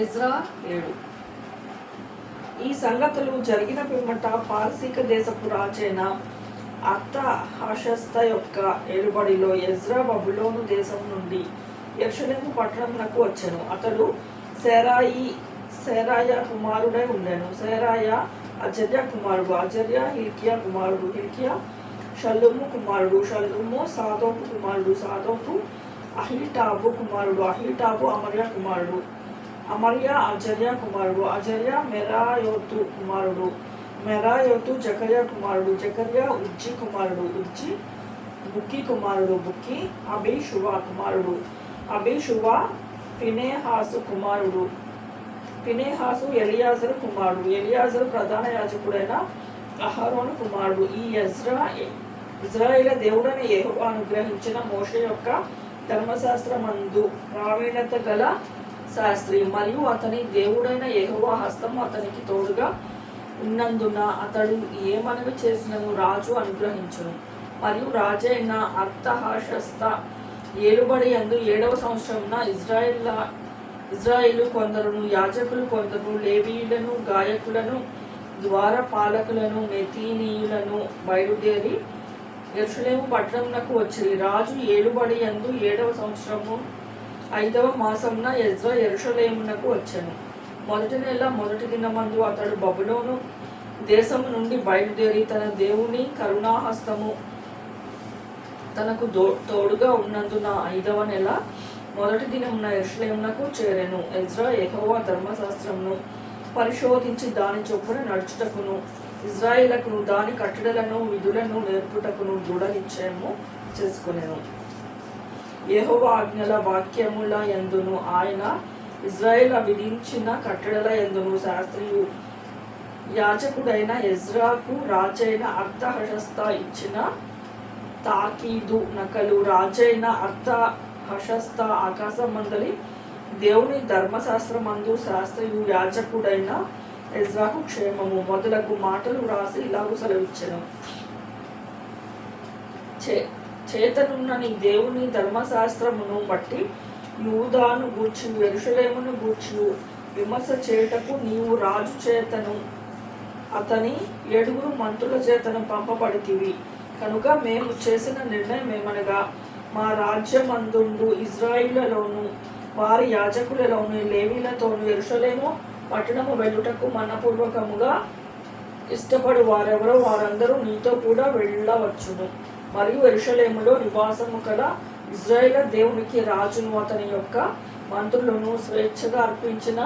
Ezra ఏడు. ఈ సంగతులు జరిగిన పిమ్మట పార్సీక దేశపు రాజైన అత్త హషస్త యొక్క ఏడుబడిలో ఎజ్రా బబులోను దేశం నుండి యక్షలేము పట్టణంకు వచ్చాను. అతడు సెరాయి సెరాయ కుమారుడై ఉండెను. సెరాయ అజర్య కుమారుడు అజర్య హిల్కియా కుమారుడు. హిల్కియా షల్లుము కుమారుడు షల్లుము సాదోపు కుమారుడు సాదోపు అహిటాబు కుమారుడు అహిటాబు అమర్య కుమారుడు. అమర్య ఆచార్య కుమారుడు. అజర్య మెరాయోతు కుమారుడు. మెరాయోతు జకర్య కుమారుడు. జకర్య ఉజ్జి కుమారుడు. ఉజ్జి బుక్కి కుమారుడు. బుక్కి అభిషువ కుమారుడు. అభిషువ ఫినేహాసు కుమారుడు. ఫినేహాసు ఎలియాజరు కుమారుడు. ఎలియాజరు ప్రధాన యాజకుడైన అహరోను కుమారుడు. ఈ ఎజ్రా ఇజ్రాయేల్ దేవుడని ఏహో అనుగ్రహించిన మోష యొక్క ధర్మశాస్త్రమందు ప్రావీణ్యత గల శాస్త్రి. మరియు అతని దేవుడైన యెహోవా హస్తం అతనికి తోడుగా ఉన్నందున అతడు ఏ మనవి చేసినను రాజు అనుగ్రహించును. మరియు రాజైన అర్థహాషస్త ఏలుబడి అందు ఏడవ సంవత్సరంన ఇజ్రాయిల్ ఇజ్రాయిలు కొందరును యాజకులు కొందరు లేవీయులను గాయకులను ద్వారపాలకులను నెతీనీయులను బయలుదేరి ఎరుషలేము పట్టణంనకు వచ్చి రాజు ఏలుబడి అందు ఏడవ సంవత్సరము ఐదవ మాసమున ఎజ్ర ఎరుషలేమునకు వచ్చాను. మొదటి నెల మొదటి దినమందు అతడు బబులోను దేశము నుండి బయలుదేరి తన దేవుని కరుణాహస్తము తనకు దో తోడుగా ఉన్నందున ఐదవ నెల మొదటి దినమున ఎరుషలేమునకు చేరెను. ఎజ్రా యెహోవా ధర్మశాస్త్రమును పరిశోధించి దాని చొప్పున నడుచుటకును ఇజ్రాయిలకును దాని కట్టడలను విధులను నేర్పుటకును దృఢ నిశ్చయము చేసుకునేను. యహోవ ఆజ్ఞల వాక్యముల ఎందును ఆయన ఇజ్రాయేల్ విధించిన కట్టడల ఎందును శాస్త్రియు యాజకుడైన ఎజ్రాకు రాజైన అర్థహశస్త ఇచ్చిన తాకీదు నకలు రాజైన అర్థ హషస్త ఆకాశం మందలి దేవుని ధర్మశాస్త్రమందు శాస్త్రియు యాజకుడైన ఎజ్రాకు క్షేమము. మొదలగు మాటలు వ్రాసి ఇలాగు సెలవిచ్చను. చే చేతనున్న నీ దేవుని ధర్మశాస్త్రమును బట్టి యూదాను గూర్చి ఎరుషలేమును గూర్చి విమర్శ చేయుటకు నీవు రాజు చేతను. అతని ఏడుగురు మంత్రుల చేతను పంపబడితివి. కనుక మేము చేసిన నిర్ణయం ఏమనగా మా రాజ్యమందుండు ఇజ్రాయిలలోను వారి యాజకులలోను లేవీలతోను ఎరుషలేము పట్టణము వెళ్ళుటకు మనపూర్వకముగా ఇష్టపడు వారెవరో వారందరూ నీతో కూడా వెళ్ళవచ్చును. మరియు ఎరుషలేములో నివాసము కల ఇజ్రాయేల్ దేవునికి రాజును అతని యొక్క మంత్రులను స్వేచ్ఛగా అర్పించిన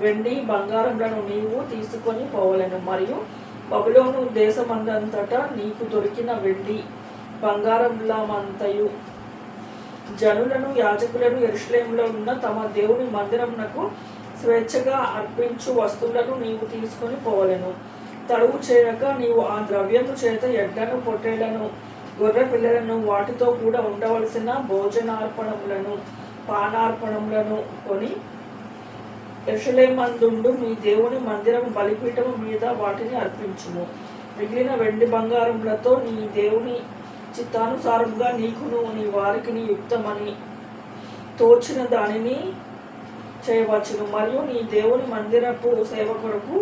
వెండి బంగారములను నీవు తీసుకొని పోవలను. మరియు బబులోను దేశమందంతటా నీకు దొరికిన వెండి బంగారములమంతయు. జనులను యాజకులను ఎరుషలేములో ఉన్న తమ దేవుని మందిరమునకు స్వేచ్ఛగా అర్పించు వస్తువులను నీవు తీసుకొని పోవలెను. తడువు చేయక నీవు ఆ ద్రవ్యము చేత ఎడ్లను పొట్టేళ్ళను గొర్రె పిల్లలను వాటితో కూడా ఉండవలసిన భోజనార్పణములను పానార్పణములను కొని యెరూషలేమందుండు మీ దేవుని మందిరం బలిపీఠము మీద వాటిని అర్పించుము. మిగిలిన వెండి బంగారములతో నీ దేవుని చిత్తానుసారముగా నీకును నీ వారికి నీ యుక్తమని తోచిన దానిని చేయవచ్చును. మరియు నీ దేవుని మందిరపు సేవ కొరకు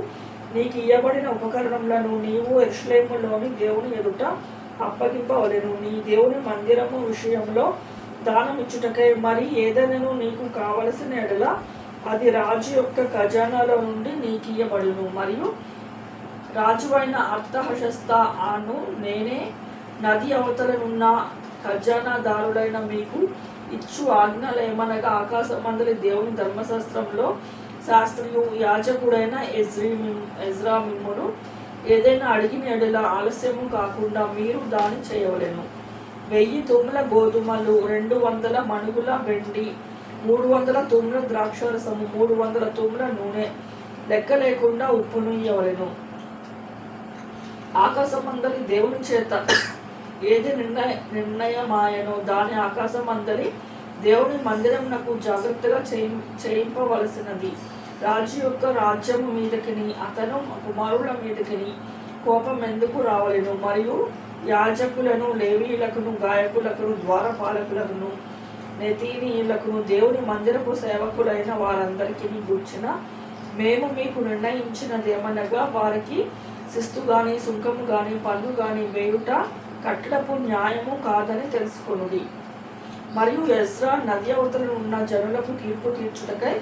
నీకు ఇవ్వబడిన ఉపకరణములను నీవు యశ్లేములోని దేవుని ఎదుట అప్పగింపవలెను. నీ దేవుని మందిరము విషయంలో దానమిచ్చుటకై మరి ఏదైనాను నీకు కావలసిన ఎడల అది రాజు యొక్క ఖజానాలో నుండి నీకియబడును ఇయ్యబడును మరియు రాజువైన అర్థహశస్త ఆను నేనే నది అవతలనున్న ఖజానాదారుడైన మీకు ఇచ్చు ఆజ్ఞలేమనగా ఆకాశమందరి దేవుని ధర్మశాస్త్రంలో శాస్త్రియు యాజకుడైన ఎజ్రీ ఎజ్రా మిమ్మును ఏదైనా అడిగిన ఎడల ఆలస్యము కాకుండా మీరు దాని చేయవలెను. వెయ్యి తుమ్ముల గోధుమలు రెండు వందల మణుగుల వెండి మూడు వందల తుమ్ముల ద్రాక్షరసము మూడు వందల తుమ్ముల నూనె లెక్క లేకుండా ఉప్పును ఆకాశం అందరి దేవుని చేత ఏది నిర్ణయ నిర్ణయమాయనో దాని ఆకాశమందలి దేవుని మందిరమునకు జాగ్రత్తగా చేయి చేయింపవలసినది. రాజు యొక్క రాజ్యము మీదకిని అతను కుమారుల మీదకిని కోపం ఎందుకు రావలేను? మరియు యాజకులను లేవీలకును గాయకులకును ద్వారపాలకులకును నెతీనీయులకును దేవుని మందిరపు సేవకులైన వారందరికీ గూర్చిన మేము మీకు నిర్ణయించినదేమనగా వారికి శిస్తు గాని సుంకము గాని పన్ను గాని వేయుట కట్టడపు న్యాయము కాదని తెలుసుకొనుడి. మరియు ఎజ్రా నది అవతల ఉన్న జనులకు తీర్పు తీర్చుటకై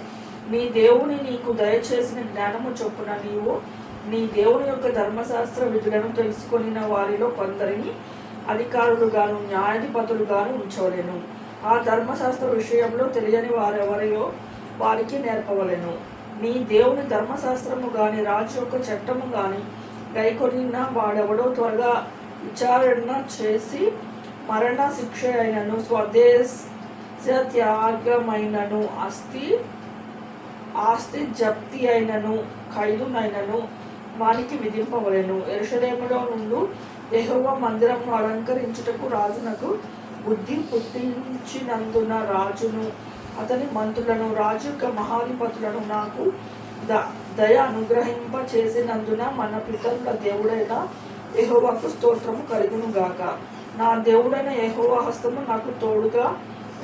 నీ దేవుని నీకు దయచేసిన జ్ఞానము చొప్పున నీవు నీ దేవుని యొక్క ధర్మశాస్త్ర విధులను తెలుసుకొనిన వారిలో కొందరిని అధికారులుగాను న్యాయాధిపతులుగాను ఉంచవలెను. ఆ ధర్మశాస్త్ర విషయంలో తెలియని వారెవరియో వారికి నేర్పవలెను. నీ దేవుని ధర్మశాస్త్రము గాని రాజు యొక్క చట్టము గాని గైకొనిన వాడెవడో త్వరగా విచారణ చేసి మరణ శిక్ష అయినను స్వదేశ త్యాగమైనను అస్థి ఆస్తి జప్తి అయినను ఖైదునైనను వానికి విధింపవలను. ఎరుషలేములో నుండి యెహోవా మందిరము అలంకరించుటకు రాజునకు బుద్ధి పుట్టించినందున రాజును అతని మంత్రులను రాజు యొక్క మహాధిపతులను నాకు ద దయ అనుగ్రహింప చేసినందున మన పితరుల దేవుడైన యెహోవాకు స్తోత్రము కలుగును గాక నా దేవుడైన యెహోవా హస్తము నాకు తోడుగా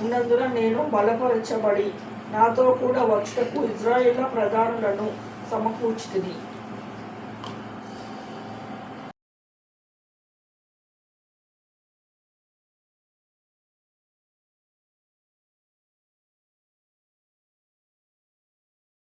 ఉన్నందున నేను బలపరచబడి నాతో కూడా వచ్చటకు ఇజ్రాయేళ్ళ ప్రధానులను సమకూర్చుతుంది